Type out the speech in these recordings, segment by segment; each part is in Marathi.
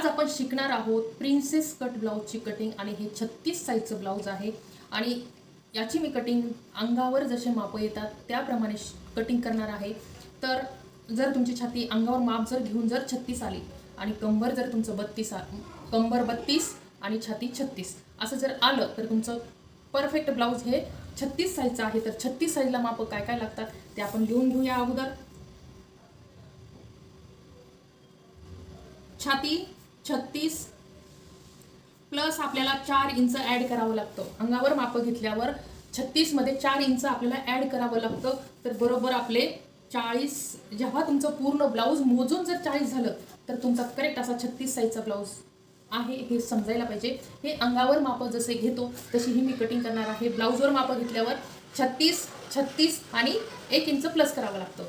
आज आपण शिकणार आहोत प्रिन्सेस कट ब्लाऊजची कटिंग आणि हे छत्तीस साईजचं ब्लाऊज आहे. आणि याची मी कटिंग अंगावर जसे मापं येतात त्याप्रमाणे कटिंग करणार आहे. तर जर तुमची छाती अंगावर माप जर घेऊन जर छत्तीस आली आणि कंबर जर तुमचं बत्तीस आ कंबर बत्तीस आणि छाती छत्तीस असं जर आलं तर तुमचं परफेक्ट ब्लाऊज हे छत्तीस साईजचं आहे. तर छत्तीस साईजला मापं काय काय लागतात ते आपण लिहून घेऊया अगोदर. छाती छत्तीस प्लस आपल्याला चार इंच ॲड करावं लागतं. अंगावर मापं घेतल्यावर छत्तीसमध्ये चार इंच आपल्याला ॲड करावं लागतं. तर बरोबर आपले चाळीस जेव्हा तुमचं पूर्ण ब्लाऊज मोजून जर चाळीस झालं तर तुमचा करेक्ट असा छत्तीस साईजचा ब्लाऊज आहे. हे समजायला पाहिजे. हे अंगावर मापं जसे घेतो तशी ही मी कटिंग करणार आहे. ब्लाऊजवर मापं घेतल्यावर छत्तीस छत्तीस आणि एक इंच प्लस करावं लागतं.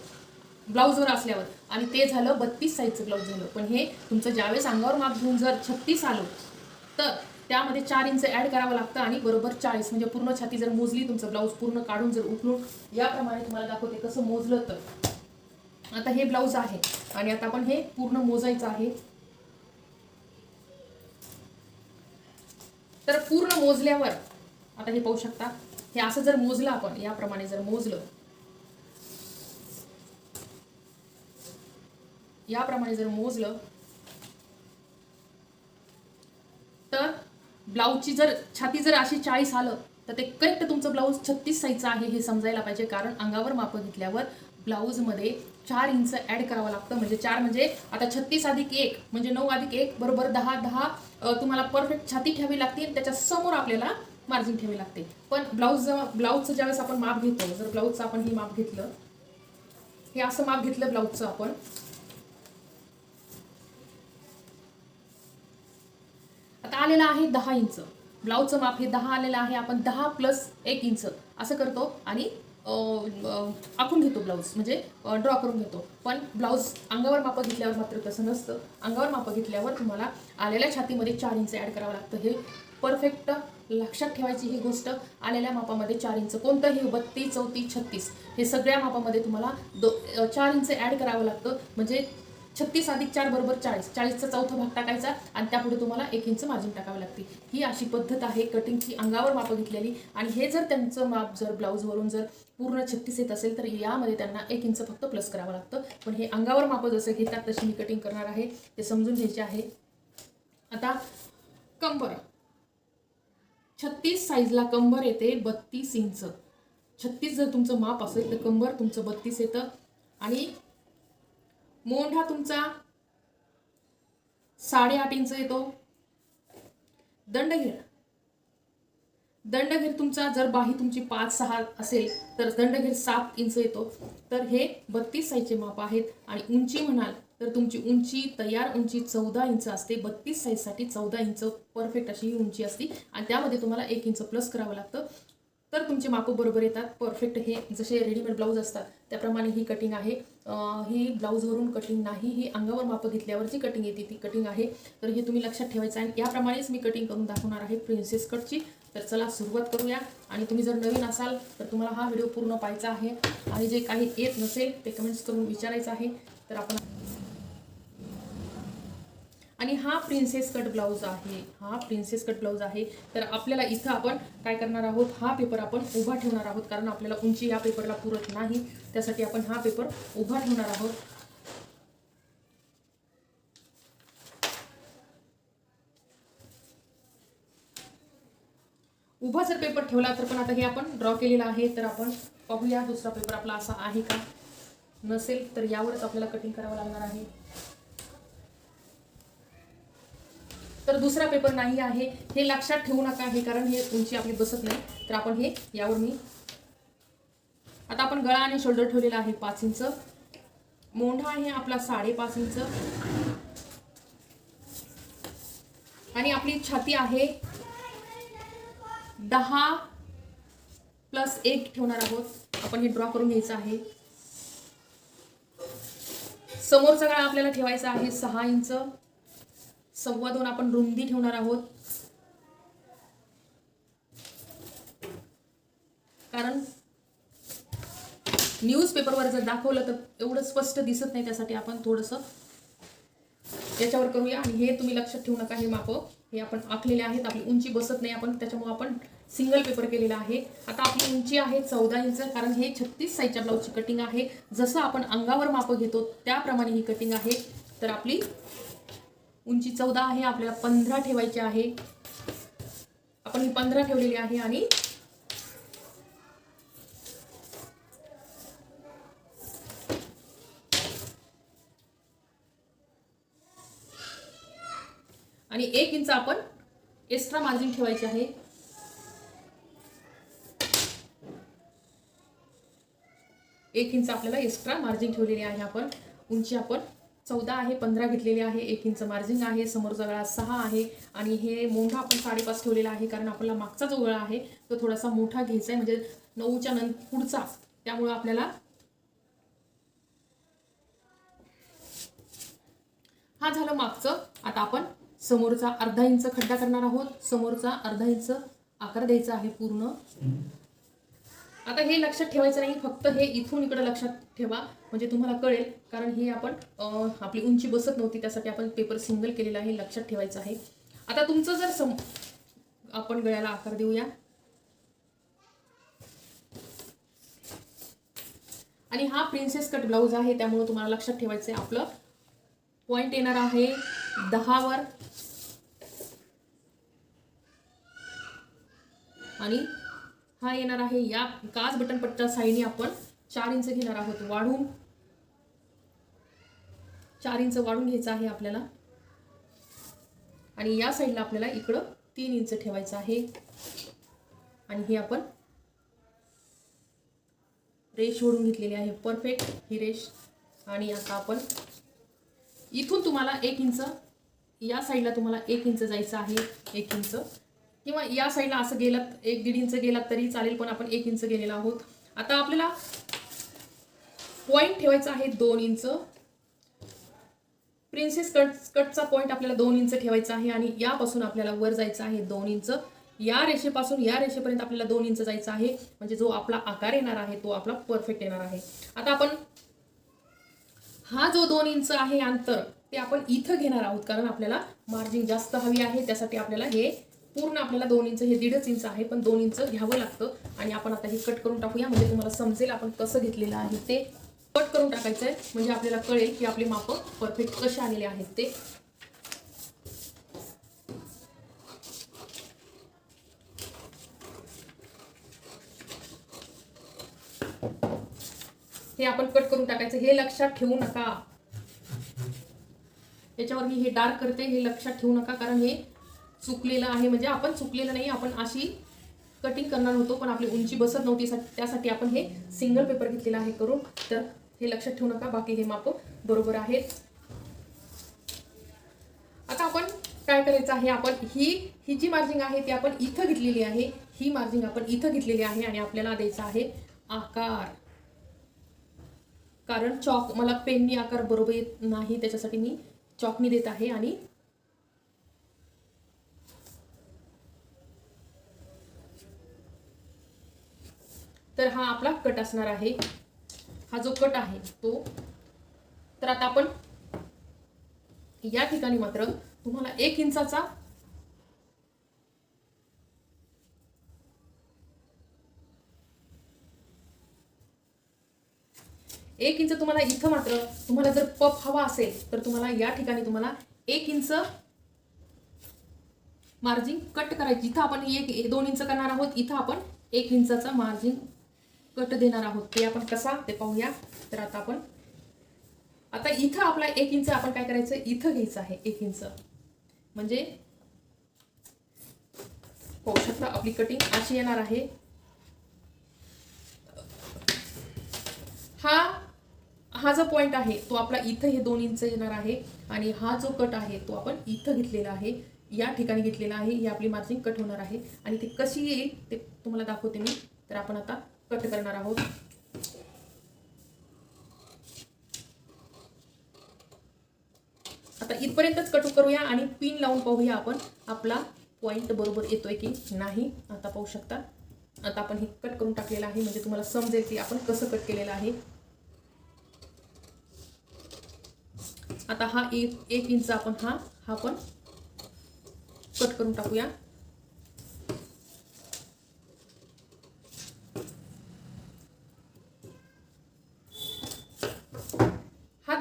ब्लाऊजवर असल्यावर. आणि ते झालं बत्तीस साईजचं ब्लाऊज झालं. पण हे तुमचं ज्यावेळेस अंगावर माप घेऊन जर छत्तीस आलं तर त्यामध्ये चार इंच ॲड करावं लागतं आणि बरोबर चाळीस म्हणजे पूर्ण छाती जर मोजली तुमचं ब्लाऊज पूर्ण काढून जर उकलून याप्रमाणे तुम्हाला दाखवते कसं मोजलं तर. आता हे ब्लाऊज आहे आणि आता आपण हे पूर्ण मोजायचं आहे. तर पूर्ण मोजल्यावर आता हे पाहू शकता हे असं जर मोजलं आपण याप्रमाणे जर मोजलं याप्रमाणे जर मोजलं तर ब्लाऊजची जर छाती जर अशी चाळीस आलं तर ते करेक्ट तुमचं ब्लाऊज छत्तीस साईजचं आहे हे समजायला पाहिजे. कारण अंगावर मापं घेतल्यावर ब्लाऊजमध्ये चार इंच ॲड करावं लागतं. म्हणजे चार म्हणजे आता छत्तीस अधिक एक म्हणजे नऊ अधिक एक बरोबर दहा दहा तुम्हाला परफेक्ट छाती ठेवी लागते. आणि त्याच्यासमोर आपल्याला मार्जिन ठेवी लागते. पण ब्लाऊज ब्लाऊजचं ज्यावेळेस आपण माप घेतो जर ब्लाऊजचं आपण हे माप घेतलं हे असं माप घेतलं ब्लाऊजचं आपण आता आलेला आहे दहा इंच. ब्लाऊजचं माप हे दहा आलेलं आहे. आपण दहा प्लस एक इंच असं करतो आणि आखून घेतो ब्लाऊज. म्हणजे ड्रॉ करून घेतो. पण ब्लाऊज अंगावर मापं घेतल्यावर मात्र तसं नसतं. अंगावर मापं घेतल्यावर तुम्हाला आलेल्या छातीमध्ये चार इंच ॲड करावं लागतं. हे परफेक्ट लक्षात ठेवायची ही गोष्ट. आलेल्या मापामध्ये चार इंच. कोणतंही बत्तीस चौतीस छत्तीस हे सगळ्या मापामध्ये तुम्हाला दो चार इंच ॲड करावं लागतं. म्हणजे छत्तीस अधिक चार बरोबर चाळीस. चाळीसचा चौथा भाग टाकायचा आणि त्यापुढे तुम्हाला एक इंच मार्जिन टाकावं लागते. ही अशी पद्धत आहे कटिंगची अंगावर मापं घेतलेली. आणि हे जर त्यांचं माप जर ब्लाऊजवरून जर पूर्ण छत्तीस येत असेल तर यामध्ये त्यांना एक इंच फक्त प्लस करावं लागतं. पण हे अंगावर माप जसं घेतात तशी मी कटिंग करणार आहे. ते समजून घ्यायचे आहे. आता कंबर. छत्तीस साईजला कंबर येते बत्तीस इंच. छत्तीस जर तुमचं माप असेल तर कंबर तुमचं बत्तीस येतं. आणि मोंढा तुमचा साडेआठ इंच येतो. दंडघेर. दंडघेर तुमचा जर बाही तुमची पाच सहा असेल तर दंडघेर सात इंच येतो. तर हे बत्तीस साईजचे माप आहेत आणि उंची म्हणाल तर तुमची उंची तयार उंची चौदा इंच असते. बत्तीस साईजसाठी चौदा इंच परफेक्ट अशी ही उंची असते. आणि त्यामध्ये तुम्हाला एक इंच प्लस करावं लागतं. तर तुमचे मापं बरोबर येतात. परफेक्ट हे जसे रेडीमेड ब्लाऊज असतात त्याप्रमाणे ही कटिंग आहे. ही ब्लाऊजवरून कटिंग नाही ही अंगावर मापं घेतल्यावर जी कटिंग येते ती कटिंग आहे. तर हे तुम्ही लक्षात ठेवायचं आहे. आणि याप्रमाणेच मी कटिंग करून दाखवणार आहे प्रिन्सेस कटची तर चला सुरुवात करूया. आणि तुम्ही जर नवीन असाल तर तुम्हाला हा व्हिडिओ पूर्ण पाहायचा आहे. आणि जे काही येत नसेल ते कमेंट्स करून विचारायचं आहे. तर आपण आणि हा प्रिन्सेस कट ब्लाऊज आहे हा प्रिन्सेस कट ब्लाऊज आहे. तर आपल्याला इथं आपण काय करणार आहोत? हा पेपर आपण उभा ठेवणार आहोत. कारण आपल्याला उंची या पेपरला पुरत नाही. त्यासाठी आपण हा पेपर उभा ठेवणार आहोत. उभा जर पेपर ठेवला तर पण आता हे आपण ड्रॉ केलेला आहे. तर आपण पाहूया दुसरा पेपर आपला असा आहे का? नसेल तर यावरच आपल्याला कटिंग करावं लागणार आहे. तर दुसरा पेपर नाही आहे. हे लक्षात ठेवू नका हे कारण हे उंची आपली बसत नाही. तर आपण हे यावर मी आता आपण गळा आणि शोल्डर ठेवलेला आहे पाच इंच मोंढा आहे आपला साडेपाच इंच आणि आपली छाती आहे दहा प्लस एक ठेवणार आहोत. आपण हे ड्रॉ करून घ्यायचं आहे. समोरचा गळा आपल्याला ठेवायचा आहे सहा इंच सव्वा दोन आपण रुंदी ठेवणार आहोत. कारण न्यूजपेपरवर जर दाखवलं तर एवढं स्पष्ट दिसत नाही त्यासाठी आपण थोडंसं याच्यावर करूया. आणि हे तुम्ही लक्षात ठेवू नका हे माप. हे आपण आखलेले आहेत. आपली उंची बसत नाही आपण. त्याच्यामुळे आपण सिंगल पेपर केलेला आहे. आता आपली उंची आहे चौदा इंच कारण हे छत्तीस साईजच्या ब्लाऊजची कटिंग आहे. जसं आपण अंगावर माप घेतो त्याप्रमाणे ही कटिंग आहे. तर आपली उंची चौदा आहे आपल्याला पंधरा ठेवायची आहे. आपण ही पंधरा ठेवलेली आहे आणि आणि एक इंच आपण एक्स्ट्रा मार्जिन ठेवायचे आहे. एक इंच आपल्याला एक्स्ट्रा मार्जिन ठेवलेली आहे आपण. उंची आपण चौदा आहे पंधरा घेतलेली आहे एक इंच मार्जिन आहे समोरचा गळा सहा आहे आणि हे मोठा आपण साडेपाच ठेवलेला आहे कारण आपला मागचा जो गळा आहे तो थोडासा मोठा घ्यायचा आहे म्हणजे नऊच्या नंतर पुढचा. त्यामुळं आपल्याला हा झालं मागचं. आता आपण समोरचा अर्धा इंच खड्डा करणार आहोत. समोरचा अर्धा इंच आकार द्यायचा आहे पूर्ण. आता हे लक्षात ठेवायचं नाही फक्त हे इथून इकडं लक्षात ठेवा म्हणजे तुम्हाला कळेल. कारण हे आपण आपली उंची बसत नव्हती त्यासाठी आपण पेपर सिंगल केलेला आहे लक्षात ठेवायचं आहे. आता तुमचं जर सम आपण गळ्याला आकार देऊया. आणि हा प्रिन्सेस कट ब्लाऊज आहे त्यामुळे तुम्हाला लक्षात ठेवायचं आहे आपलं. पॉईंट येणार आहे दहावर. आणि हा येणार आहे या काच बटन पट्ट्या साईडने आपण चार इंच घेणार आहोत वाढून. चार इंच वाढून घ्यायचं आहे आपल्याला. आणि या साईडला आपल्याला इकडं तीन इंच ठेवायचं आहे. आणि हे आपण रेश ओढून घेतलेली आहे. परफेक्ट ही रेश आणि आता आपण इथून तुम्हाला एक इंच या साईडला तुम्हाला एक इंच जायचं आहे. एक इंच. किंवा या साईडला असं गेलात एक दीड इंच गेलात तरी चालेल पण आपण एक इंच गेलेला आहोत. आता आपल्याला पॉईंट ठेवायचा आहे दोन इंच प्रिन्सेस कट कटचा पॉईंट आपल्याला दोन इंच ठेवायचा आहे आणि यापासून आपल्याला वर जायचं आहे दोन इंच या रेषेपासून या रेषेपर्यंत आपल्याला दोन इंच जायचं आहे. म्हणजे जो आपला आकार येणार आहे तो आपला परफेक्ट येणार आहे. आता आपण हा जो दोन इंच आहे अंतर ते आपण इथं घेणार आहोत कारण आपल्याला मार्जिन जास्त हवी आहे त्यासाठी आपल्याला हे पूर्ण आपल्याला दोन इंच हे दीडच इंच आहे पण दोन इंच घ्यावं लागतं. आणि आपण आता हे कट करून टाकूया. म्हणजे तुम्हाला समजेल आपण कसं घेतलेलं आहे ते. कट करून टाकायचं आहे म्हणजे आपल्याला कळेल की आपले माप परफेक्ट कसे आलेले आहेत ते. हे आपण कट करून टाकायचं. हे लक्षात ठेवू नका. याच्यावर मी हे डार्क करते. हे लक्षात ठेवू नका. कारण हे चुकलेलं आहे. म्हणजे आपण चुकलेलं नाही आपण अशी कटिंग करणार होतो पण आपली उंची बसत नव्हती त्यासाठी आपण हे सिंगल पेपर घेतलेलं आहे करून. तर हे लक्षात ठेवू नका बाकी हे माप बरोबर आहेत आता आपण काय करायचं आहे आपण ही ही जी मार्जिंग आहे ती आपण इथं घेतलेली आहे. ही मार्जिंग आपण इथं घेतलेली आहे आणि आपल्याला द्यायचा आहे आकार. कारण चॉक मला पेननी आकार बरोबर येत नाही त्याच्यासाठी मी चॉकनी देत आहे आणि तर हा आपला कट असणार आहे. हा जो कट आहे तो तर आता आपण या ठिकाणी मात्र तुम्हाला एक इंचाचा एक इंच तुम्हाला इथं मात्र तुम्हाला जर पफ हवा असेल तर तुम्हाला या ठिकाणी तुम्हाला एक इंच मार्जिन कट करायची. इथं आपण एक एक- दोन इंच करणार आहोत. इथं आपण एक इंचाचा मार्जिन कट देणार आहोत ते आपण कसा ते पाहूया. तर आता आपण आता इथं आपला एक इंच आपण काय करायचं? इथं घ्यायचं आहे एक इंच. म्हणजे पाहू शकता आपली कटिंग अशी येणार आहे. हा हा जो पॉइंट आहे तो आपला इथं हे दोन इंच येणार आहे. आणि हा जो कट आहे तो आपण इथं घेतलेला आहे. या ठिकाणी घेतलेला आहे. ही आपली मार्जिन कट होणार आहे. आणि ती कशी येईल ते तुम्हाला दाखवते मी. तर आपण आता कट करणार आहोत. आता इथपर्यंतच कट करूया आणि पिन लावून पाहूया आपण आपला पॉइंट बरोबर येतोय की नाही. आता पाहू शकता. आता आपण हे कट करून टाकलेलं आहे. म्हणजे तुम्हाला समजेल की आपण कसं कट केलेलं आहे. आता हा एक एक इंच आपण हा हा पण कट करून टाकूया.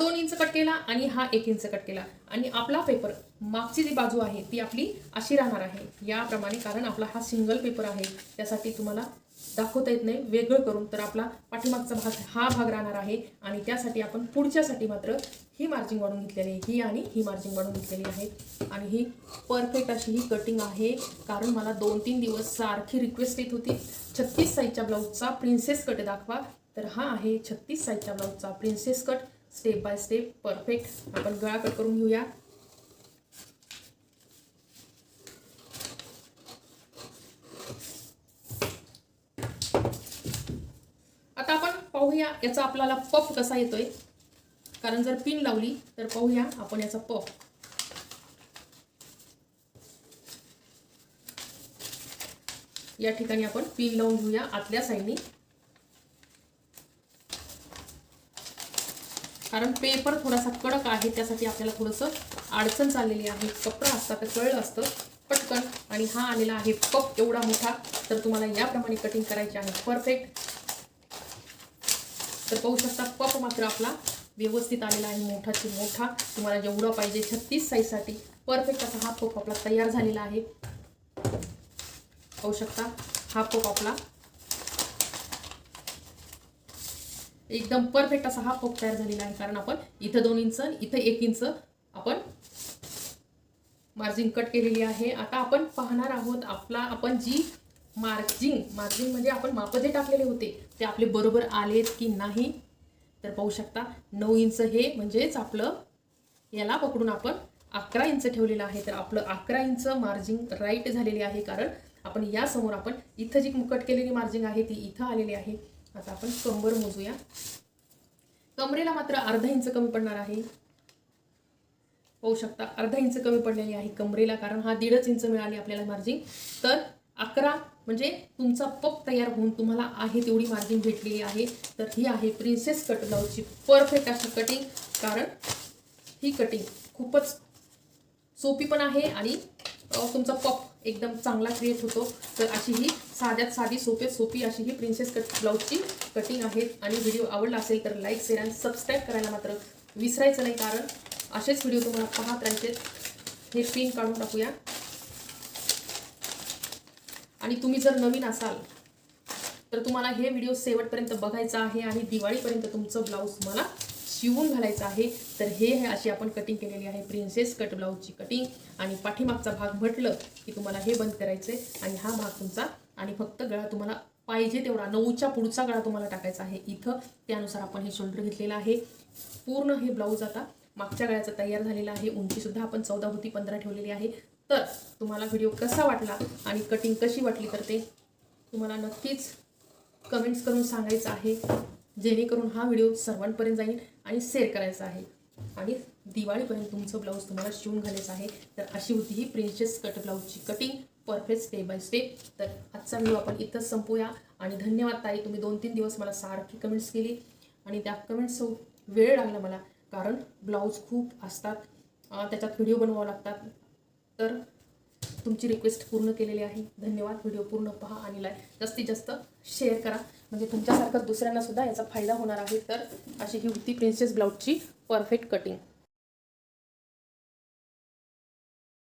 दोन इंच कट केला आणि हा एक इंच कट केला. आणि आपला पेपर मागची जी बाजू आहे ती आपली अशी राहणार आहे. याप्रमाणे कारण आपला हा सिंगल पेपर आहे त्यासाठी तुम्हाला दाखवता येत नाही. वेगळं करून तर आपला पाठीमागचा भाग हा भाग राहणार आहे. आणि त्यासाठी आपण पुढच्यासाठी मात्र ही मार्जिंग वाढून घेतलेली आहे. ही आणि ही मार्जिंग वाढून घेतलेली आहे. आणि ही परफेक्ट अशी ही कटिंग आहे. कारण मला दोन तीन दिवस सारखी रिक्वेस्ट येत होती. छत्तीस साईजच्या ब्लाऊजचा प्रिन्सेस कट दाखवा. तर हा आहे छत्तीस साईजच्या ब्लाऊजचा princess cut step by step perfect आपण गळा कट करून घेऊया. आता आपण पाहूया याचा आपल्याला पफ कसा येतोय. कारण जर पिन लावली तर पाहूया आपण याचा पफ. या ठिकाणी आपण पिन लावून घेऊया आतल्या साईडनी कारण पेपर थोडासा कडक आहे त्यासाठी आपल्याला थोडंसं अडचण चाललेली आहे. कपडा असता तर कळलं असतं पटकन. आणि हा आलेला आहे पप एवढा मोठा तर तुम्हाला याप्रमाणे कटिंग करायची आहे. परफेक्ट तर पाहू शकता पप मात्र आपला व्यवस्थित आलेला आहे मोठाची मोठा. तुम्हाला जेवढा पाहिजे छत्तीस साईजसाठी परफेक्ट असा हा पप आपला तयार झालेला आहे. पाहू शकता हा पप आपला एकदम परफेक्ट असा हा पप तयार झालेला आहे. कारण आपण इथं दोन इंच इथं एक इंच आपण मार्जिन कट केलेली आहे. आता आपण पाहणार आहोत आपला आपण जी मार्जिंग मार्जिंग म्हणजे आपण माप जे टाकलेले होते ते आपले बरोबर आलेत की नाही? तर पाहू शकता नऊ इंच हे म्हणजेच आपलं याला पकडून आपण अकरा इंच ठेवलेलं आहे. तर आपलं अकरा इंच मार्जिंग राईट झालेली आहे. कारण आपण यासमोर आपण इथं जी कट केलेली मार्जिंग आहे ती इथं आलेली आहे. आता आपण कंबर मोजूया. कमरेला मात्र अर्धा इंच कमी पडणार आहे. पाहू शकता अर्धा इंच कमी पडलेली आहे कमरेला कारण हा दीडच इंच मिळाली आपल्याला मार्जिन तर अकरा म्हणजे तुमचा पप तयार होऊन तुम्हाला आहे तेवढी मार्जिन भेटलेली आहे. तर ही आहे प्रिन्सेस कट ब्लाऊजची परफेक्ट अशी कटिंग कारण ही कटिंग खूपच सोपी पण आहे आणि तुमचा पप एकदम चांगला क्रिएट होतो. तर अशी ही साध्यात साधी सोपे सोपी अशी ही प्रिन्सेस कट ब्लाऊजची कटिंग आहे. आणि व्हिडिओ आवडला असेल तर लाईक शेअर आणि सबस्क्राईब करायला मात्र विसरायचं नाही. कारण असेच व्हिडिओ तुम्हाला पाहत राहायचे. हे पिन काढून टाकूया. आणि तुम्ही जर नवीन असाल तर तुम्हाला हे व्हिडिओ शेवटपर्यंत बघायचा आहे. आणि दिवाळीपर्यंत तुमचं ब्लाऊज तुम्हाला शिवून घालायचं आहे. तर हे आहे अशी आपण कटिंग केलेली आहे प्रिन्सेस कट ब्लाऊजची कटिंग आणि पाठीमागचा भाग म्हटलं की तुम्हाला हे बंद करायचं आहे आणि हा भाग तुमचा आणि फक्त गळा तुम्हाला पाहिजे तेवढा. नऊच्या पुढचा गळा तुम्हाला टाकायचा आहे इथं. त्यानुसार आपण हे शोल्डर घेतलेलं आहे. पूर्ण हे ब्लाऊज आता मागच्या गळ्याचा तयार झालेला आहे. उंचीसुद्धा आपण चौदा होती पंधरा ठेवलेली आहे. तर तुम्हाला व्हिडिओ कसा वाटला आणि कटिंग कशी वाटली तर ते तुम्हाला नक्कीच कमेंट्स करून सांगायचं आहे. जेणेकरून हा व्हिडिओ सर्वांपर्यंत जाईल आणि शेअर करायचा आहे. आणि दिवाळीपर्यंत तुमचं ब्लाऊज तुम्हाला शिवून घालायचं आहे. तर अशी होती ही princess cut ब्लाऊजची cutting perfect step by step तर आजचा व्हिडिओ आपण इथंच संपूया. आणि धन्यवाद ताई तुम्ही दोन तीन दिवस मला सारखी कमेंट्स केली. आणि त्या कमेंट्स वेळ लागला मला कारण ब्लाऊज खूप असतात. त्याच्यात व्हिडिओ बनवावं लागतात. तर तुमची रिक्वेस्ट पूर्ण केलेली आहे. धन्यवाद. व्हिडिओ पूर्ण पहा आणि लाईक जास्तीत जास्त शेअर करा. म्हणजे तुमच्यासारखं दुसऱ्यांना सुद्धा याचा फायदा होणार आहे. तर अशी ही होती प्रिन्सेस ब्लाऊजची परफेक्ट कटिंग